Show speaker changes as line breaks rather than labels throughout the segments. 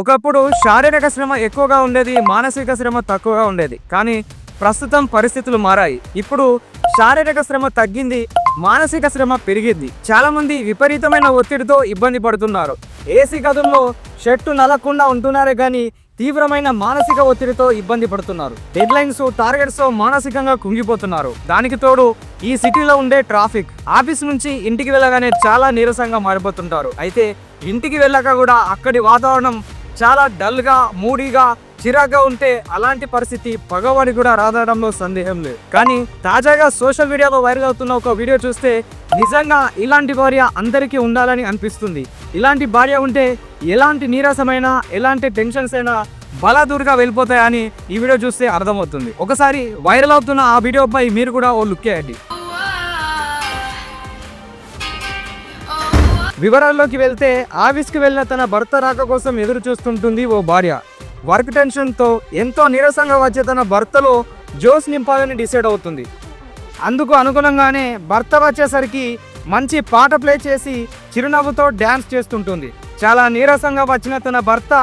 ఒకప్పుడు శారీరక శ్రమ ఎక్కువగా ఉండేది మానసిక శ్రమ తక్కువగా ఉండేది. కానీ ప్రస్తుతం పరిస్థితులు మారాయి. ఇప్పుడు శారీరక శ్రమ తగ్గింది మానసిక శ్రమ పెరిగింది. చాలా మంది విపరీతమైన ఒత్తిడితో ఇబ్బంది పడుతున్నారు. ఏసీ గదుల్లో షర్టు నలకుండా ఉంటున్నారే కానీ తీవ్రమైన మానసిక ఒత్తిడితో ఇబ్బంది పడుతున్నారు. డెడ్లైన్స్ టార్గెట్స్ మానసికంగా కుంగిపోతున్నారు. దానికి తోడు ఈ సిటీలో ఉండే ట్రాఫిక్. ఆఫీస్ నుంచి ఇంటికి వెళ్ళగానే చాలా నీరసంగా మారిపోతుంటారు. అయితే ఇంటికి వెళ్ళాక కూడా అక్కడి వాతావరణం చాలా డల్గా మూడీగా చిరాగ్గా ఉంటే అలాంటి పరిస్థితి పగవాడి కూడా రాదడంలో సందేహం లేదు. కానీ తాజాగా సోషల్ మీడియాలో వైరల్ అవుతున్న ఒక వీడియో చూస్తే నిజంగా ఇలాంటి భార్య అందరికీ ఉండాలని అనిపిస్తుంది. ఇలాంటి భార్య ఉంటే ఎలాంటి నీరసమైన ఎలాంటి టెన్షన్స్ అయినా బలాదూరుగా వెళ్ళిపోతాయని ఈ వీడియో చూస్తే అర్థమవుతుంది. ఒకసారి వైరల్ అవుతున్న ఆ వీడియోపై మీరు కూడా ఓ లుక్ వేయండి వివరాల్లోకి వెళ్తే ఆఫీస్కి వెళ్ళిన తన భర్త రాక కోసం ఎదురు చూస్తుంటుంది ఓ భార్య. వర్క్ టెన్షన్తో ఎంతో నీరసంగా వచ్చే తన భర్తలో జోస్ నింపాలని డిసైడ్ అవుతుంది. అందుకు అనుగుణంగానే భర్త వచ్చేసరికి మంచి పాట ప్లే చేసి చిరునవ్వుతో డ్యాన్స్ చేస్తుంటుంది. చాలా నీరసంగా వచ్చిన తన భర్త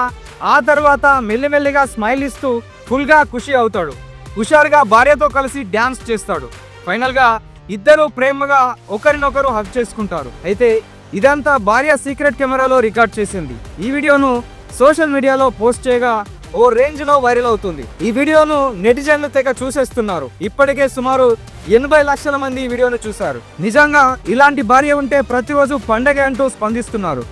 ఆ తర్వాత మెల్లిమెల్లిగా స్మైల్ ఇస్తూ ఫుల్గా ఖుషి అవుతాడు. హుషారుగా భార్యతో కలిసి డ్యాన్స్ చేస్తాడు. ఫైనల్గా ఇద్దరు ప్రేమగా ఒకరినొకరు హక్ చేసుకుంటారు. అయితే ఇదంతా భార్య సీక్రెట్ కెమెరాలో రికార్డ్ చేసింది. ఈ వీడియోను సోషల్ మీడియాలో పోస్ట్ చేయగా ఓ రేంజ్లో వైరల్ అవుతుంది. ఈ వీడియోను నెటిజన్లు తెగ చూసేస్తున్నారు. ఇప్పటికే సుమారు ఎనభై లక్షల మంది ఈ వీడియోను చూశారు. నిజంగా ఇలాంటి భార్య ఉంటే ప్రతిరోజు పండగ అంటూ స్పందిస్తున్నారు.